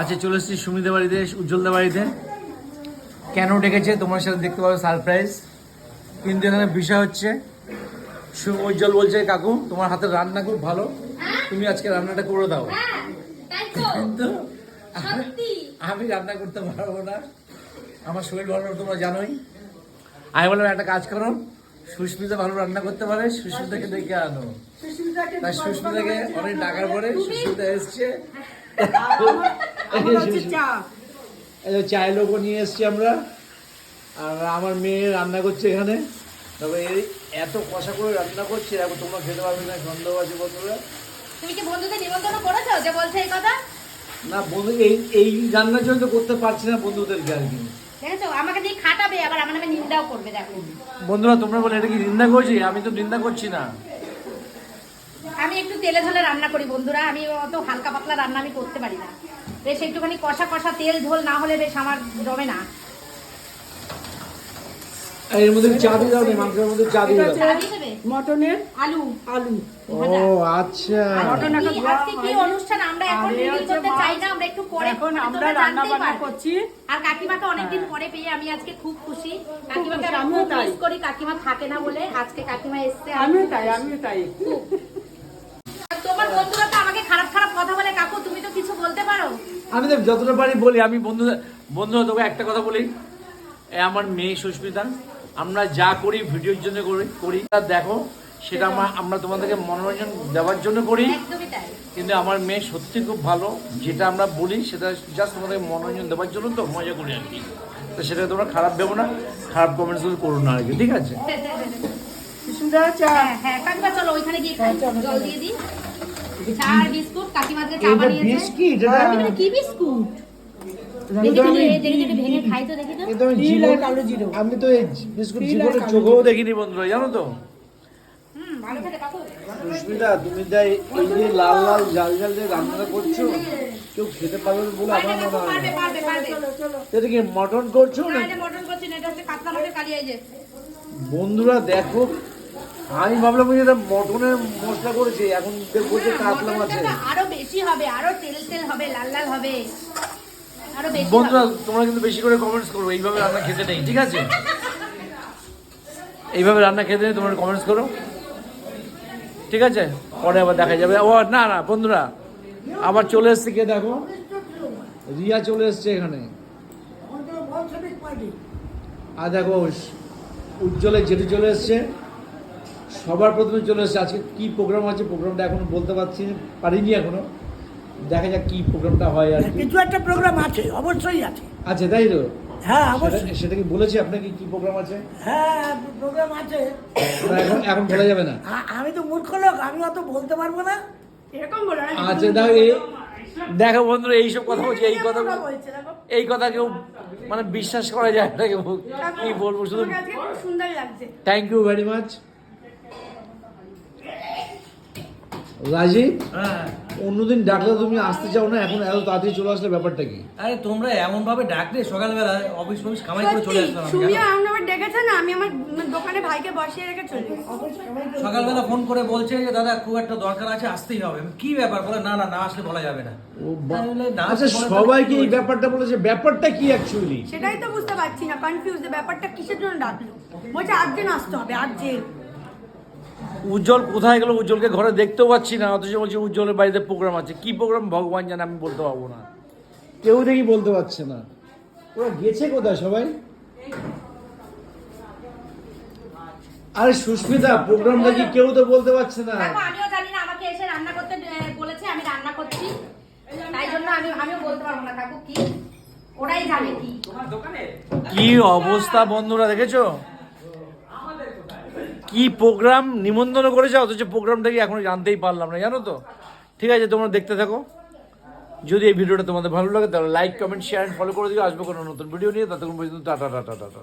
আজকে চলে এসেছি সুমিদের বাড়িতে উজ্জ্বলদের বাড়িতে। কেন ডেকেছে? তোমার সাথে দেখতে পাবে সারপ্রাইজ কিন্তু এখানে বিষয় হচ্ছে উজ্জ্বল বলছে কাকু তোমার হাতের রান্না খুব ভালো। তুমি আজকে রান্নাটা করে দাও। হ্যাঁ, কিন্তু আমি রান্না করতে পারব না। আমার শরীর ভালো তোমরা জানোই। আমি বললাম একটা কাজ করো। সুস্মিতা ভালো রান্না করতে পারে সুস্মিতাকে ডেকে আনো। তাই সুস্মিতাকে অনেক ডাকার পরে। সুস্মিতা এসছে। চায়ের লোকও নিয়ে এসছি আমরা। আর আমার মেয়ে রান্না করছে এখানে। তবে এই এত কষা করে রান্না করছে এখন তোমরা খেতে পারবে না সন্দেহ আছে বন্ধুরা। তুমি কি বন্ধুদের নিমন্ত্রণ করেছ যে বলছে এই কথা? না বন্ধু এই এই রান্নার জন্য তো করতে পারছি না বন্ধুদেরকে আর কি। দেখেছ? আমাকে দিয়ে খাটাবে আবার আমার নামে নিন্দাও করবে দেখো। বন্ধুরা তোমরা বলে এটা কি নিন্দা করছি? আমি তো নিন্দা করছি না। আমি একটু তেলে ঝোলে রান্না করি বন্ধুরা। আমি অত হালকা পাতলা রান্না আমি করতে পারি না। বেশ একটুখানি কষা কষা তেল ঝোল না হলে বেশ আমার জমে না। আর এর মধ্যে চা দিয়ে দাও মাংসের মধ্যে চা দিয়ে দাও? মটনের আলু। আলু। ও আচ্ছা। মটন আজকে কি অনুষ্ঠান? আমরা এখন রিভিল করতে চাই না আমরা একটু পরে এখন আমরা রান্না বান্না করছি। আর কাকিমাকে অনেকদিন পরে পেয়ে আমি আজকে খুব খুশি। কাকিমাকে আমি খুব মিস করি কাকিমা থাকে না বলে আজকে কাকিমা এসছে। আমিও তাই আমিও তাই আর তোমার বন্ধুরা তো আমাকে খারাপ খারাপ কথা বলে কাকু তুমি তো কিছু বলতে পারো আমি তো যতটা পারি বলি আমি বন্ধু বন্ধুরা তোকে একটা কথা বলি। এ আমার মেয়ে সুস্মিতা আমরা যা করি ভিডিওর জন্য করি করি। তা দেখো সেটা আমরা আমরা তোমাদেরকে মনোরঞ্জন দেওয়ার জন্য করি। কিন্তু আমার মেয়ে সত্যি খুব ভালো। যেটা আমরা বলি সেটা জাস্ট তোমাদের মনোরঞ্জন দেওয়ার জন্য তো মজা করি আর কি। তো সেটা তোমরা খারাপ ভেবো না খারাপ কমেন্টস করো না আর কি ঠিক আছে? সুন্দর চা হ্যাঁ হ্যাঁ কাকিমা চলো ওইখানে গিয়ে খাই জল দিয়ে দিই। চা বিস্কুট কাকিমাকে চা বানিয়েছে। বিস্কিট এটা কি বিস্কুট? আমি- তো দেখি তো এ তো। আমি তিল আর জীবন- কালো জিরো। আমি তো এই বিস্কুট জীবনে চোখেও দেখিনি বন্ধুরা জানো তো? সুস্মিতা তুমি যা এই যে লাল লাল জাল জাল যে রান্না করছ কেউ খেতে পারবে না বলে আমার মনে হয় এটা কি মটন করছ না বন্ধুরা দেখো আমি ভাবলাম যে মটনের মশলা করেছে এখন দেখব যে কাতলা মাছে মটনটা আরও বেশি হবে আরও তেল তেল হবে লাল লাল হবে। বন্ধুরা তোমরা কিন্তু বেশি করে কমেন্টস করো এইভাবে রান্না খেতে নেই ঠিক আছে? এইভাবে রান্না খেতে নেই তোমরা কমেন্টস করো। ঠিক আছে? পরে আবার দেখা যাবে। ও না না বন্ধুরা আবার চলে এসছে কে দেখো? রিয়া চলে এসছে এখানে। আর দেখো উজ্জ্বলের যেটি চলে এসছে। সবার প্রথমে চলে এসেছে। আজকে কি প্রোগ্রাম আছে প্রোগ্রামটা এখনও বলতে পারছি না, পারিনি এখনও। দেখা যাক কি প্রোগ্রামটা হয় আর কিছু একটা প্রোগ্রাম আছে অবশ্যই আছে। আচ্ছা তাই তো? হ্যাঁ সেটা- অবশ্যই। সেটা কি বলেছে আপনাকে কি প্রোগ্রাম আছে? হ্যাঁ প্রোগ্রাম আছে। এখন এখন বলা যাবে না। আমি তো মূর্খ লোক আমি অত বলতে পারব না। এরকম বলে না। আচ্ছা দাও দেখো বন্ধুরা এইসব কথা বলছি এই কথা এই কথা কেউ মানে বিশ্বাস করা যায় না কেউ। কি বলব শুধু thank you very much Rajib হ্যাঁ। অন্যদিন ডাকলে তুমি আসতে চাও না এখন এত তাড়াতাড়ি চলে আসলে ব্যাপারটা কি? আরে তোমরা এমন ভাবে ডাকলে সকালবেলা অফিস ফফিস কামাই করে চলে আসলাম সুমিয়া জানো? আমাকে ডেকেছে না? আমি আমার দোকানে ভাইকে বসিয়ে রেখে চলে সকালবেলা ফোন করে বলছে যে দাদা খুব একটা দরকার আছে আসতেই হবে। কি ব্যাপার? বলে না না না আসলে বলা যাবে না। আচ্ছা সবাইকে এই ব্যাপারটা বলেছে। ব্যাপারটা কি অ্যাকচুয়ালি সেটাই তো বুঝতে পারছি না কনফিউজ ব্যাপারটা কিসের জন্য ডাকলো? বলছে আর্জেন্ট আসতে হবে আর্জেন্ট উজ্জ্বল কোথায় গেল? উজ্জ্বলকে ঘরে দেখতেও পাচ্ছি না অথচ বলছে উজ্জ্বলের বাড়িতে প্রোগ্রাম আছে। কি প্রোগ্রাম ভগবান জানে আমি বলতে পারব না। কেউ দেখি বলতে পারছে না। ওরা গেছে কোথায় সবাই? আরে সুস্মিতা প্রোগ্রামটা কি কেউ তো বলতে পারছে না। আমিও জানি না আমাকে এসে রান্না করতে বলেছে আমি রান্না করছি। তাই জন্য আমি আমিও বলতে পারব না কাকু কি? ওরাই জানে কি। কি অবস্থা বন্ধুরা দেখেছ? কি প্রোগ্রাম নিমন্ত্রণ করেছে, অথচ প্রোগ্রামটা কি এখনও জানতেই পারলাম না, জানো তো? ঠিক আছে, তোমরা দেখতে থাকো। যদি এই ভিডিওটা তোমাদের ভালো লাগে, তাহলে লাইক কমেন্ট শেয়ার ফলো করে দিও। আসব কোনো নতুন ভিডিও নিয়ে। ততক্ষণ পর্যন্ত টাটা টাটা টাটা